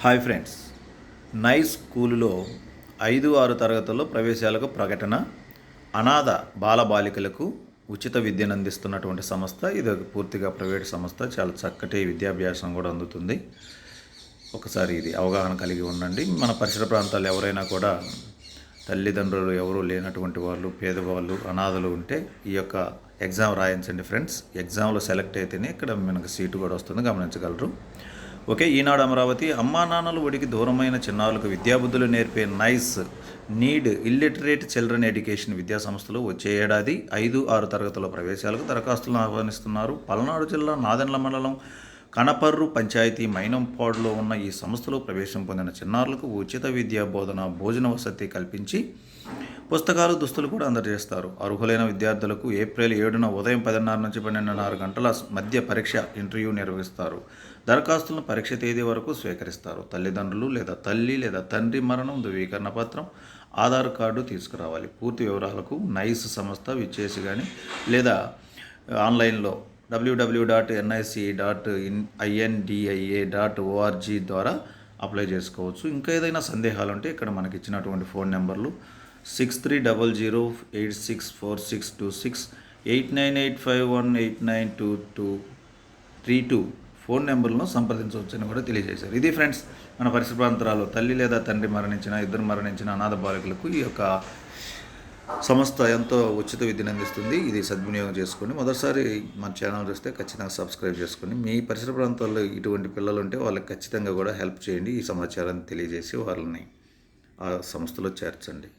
Hi friends. Nice స్కూలులో ఐదు ఆరు తరగతుల్లో ప్రవేశాలకు ప్రకటన అనాథ బాలబాలికలకు ఉచిత విద్యను అందిస్తున్నటువంటి సంస్థ. ఇది ఒక పూర్తిగా ప్రైవేట్ సంస్థ. చాలా చక్కటి విద్యాభ్యాసం కూడా అందుతుంది. ఒకసారి ఇది అవగాహన కలిగి ఉండండి. మన పరిసర ప్రాంతాల్లో ఎవరైనా కూడా తల్లిదండ్రులు ఎవరు లేనటువంటి వాళ్ళు పేదవాళ్ళు అనాథలు ఉంటే ఈ యొక్క ఎగ్జామ్ రాయించండి ఫ్రెండ్స్. ఎగ్జామ్లో సెలెక్ట్ అయితేనే ఇక్కడ మనకు సీటు కూడా వస్తుంది. గమనించగలరు. ఓకే ఈనాడు అమరావతి అమ్మా నాన్నలు ఒడికి దూరమైన చిన్నారులకు విద్యాబుద్ధులు నేర్పే nice need illiterate children education విద్యా సంస్థలు వచ్చే ఏడాది ఐదు ఆరు తరగతుల ప్రవేశాలకు దరఖాస్తులను ఆహ్వానిస్తున్నారు. పల్నాడు జిల్లా నాదెండ్ల మండలం కనపర్రు పంచాయతీ మైనంపాడులో ఉన్న ఈ సంస్థలో ప్రవేశం పొందిన చిన్నారులకు ఉచిత విద్యా బోధన భోజన వసతి కల్పించి పుస్తకాలు దుస్తులు కూడా అందజేస్తారు. అర్హులైన విద్యార్థులకు ఏప్రిల్ ఏడున ఉదయం పదిన్నర నుంచి పన్నెండున్నర గంటల మధ్య పరీక్ష ఇంటర్వ్యూ నిర్వహిస్తారు. దరఖాస్తులను పరీక్ష తేదీ వరకు స్వీకరిస్తారు. తల్లిదండ్రులు లేదా తల్లి లేదా తండ్రి మరణం ధృవీకరణ పత్రం ఆధార్ కార్డు తీసుకురావాలి. పూర్తి వివరాలకు నైస్ సంస్థ విచ్చేసి కానీ లేదా ఆన్లైన్లో W W dot N I C dot in I N D I A dot O R G ద్వారా అప్లై చేసుకోవచ్చు. ఇంకా ఏదైనా సందేహాలు ఉంటే ఇక్కడ మనకి ఇచ్చినటువంటి ఫోన్ నెంబర్లు six three double zero eight six four six two six eight nine eight five one eight nine two two three two phone నెంబర్లను సంప్రదించవచ్చని కూడా తెలియజేశారు. ఇది ఫ్రెండ్స్ మన పరిసర ప్రాంతాల్లో తల్లి లేదా తండ్రి మరణించిన ఇద్దరు మరణించిన అనాథ బాలికలకు ఈ యొక్క సంస్థ ఎంతో ఉచిత విద్యను అందిస్తుంది. ఇది సద్వినియోగం చేసుకోండి మొదటిసారి మన ఛానల్ చూస్తే ఖచ్చితంగా సబ్స్క్రైబ్ చేసుకోండి మీ పరిసర ప్రాంతాల్లో ఇటువంటి పిల్లలు ఉంటే వాళ్ళకి ఖచ్చితంగా కూడా హెల్ప్ చేయండి. ఈ సమాచారాన్ని తెలియజేసి వాళ్ళని ఆ సంస్థలో చేర్చండి.